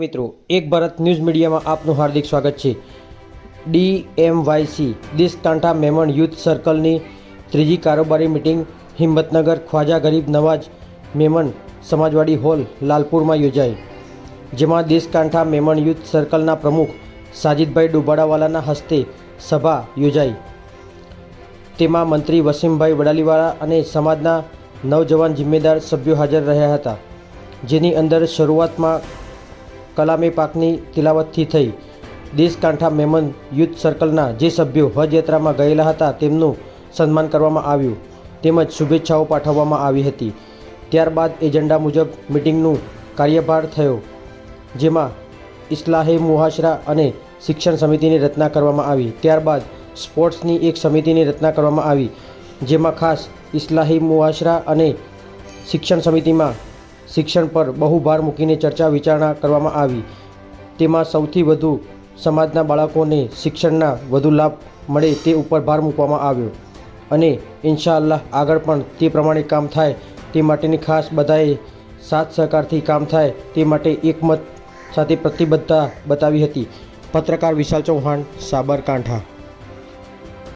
મિત્રો, એક ભારત ન્યૂઝ મીડિયામાં આપનું હાર્દિક સ્વાગત છે. ડીએમવાયસી દિસ કાંઠા મેમણ યુથ સર્કલની ત્રીજી કારોબારી મિટિંગ હિંમતનગર ખ્વાજા ગરીબ નવાજ મેમણ સમાજવાડી હોલ, લાલપુરમાં યોજાઈ. જેમાં દેશકાંઠા મેમણ યુથ સર્કલના પ્રમુખ સાજિદભાઈ ડુબાડાવાલાના હસ્તે સભા યોજાઈ. તેમાં મંત્રી વસીમભાઈ વડાલીવાળા અને સમાજના નવજવાન જિમ્મેદાર સભ્યો હાજર રહ્યા હતા. જેની અંદર શરૂઆતમાં કલામે પાકની તિલાવતથી થઈ. દેશકાંઠા મેમન યુથ સર્કલના જે સભ્યો હજયાત્રામાં ગયેલા હતા તેમનું સન્માન કરવામાં આવ્યું. તેમજ શુભેચ્છાઓ પાઠવવામાં આવી હતી. ત્યારબાદ એજન્ડા મુજબ મિટિંગનું કાર્યભાર થયો, જેમાં ઇસ્લાહે મુહાશરા અને શિક્ષણ સમિતિની રચના કરવામાં આવી. ત્યારબાદ સ્પોર્ટ્સની એક સમિતિની રચના કરવામાં આવી, જેમાં ખાસ ઇસ્લાહી મુહાશરા અને શિક્ષણ સમિતિમાં શિક્ષણ પર બહુ ભાર મૂકીને ચર્ચા વિચારણા કરવામાં આવી. તેમાં સૌથી વધુ સમાજના બાળકોને શિક્ષણના વધુ લાભ મળે તે ઉપર ભાર મૂકવામાં આવ્યો. અને ઇન્શાઅલ્લાહ આગળ પણ તે પ્રમાણે કામ થાય તે માટેની ખાસ બધાએ સાથ સહકારથી કામ થાય તે માટે એકમત સાથે પ્રતિબદ્ધતા બતાવી હતી. પત્રકાર વિશાલ ચૌહાણ, સાબરકાંઠા.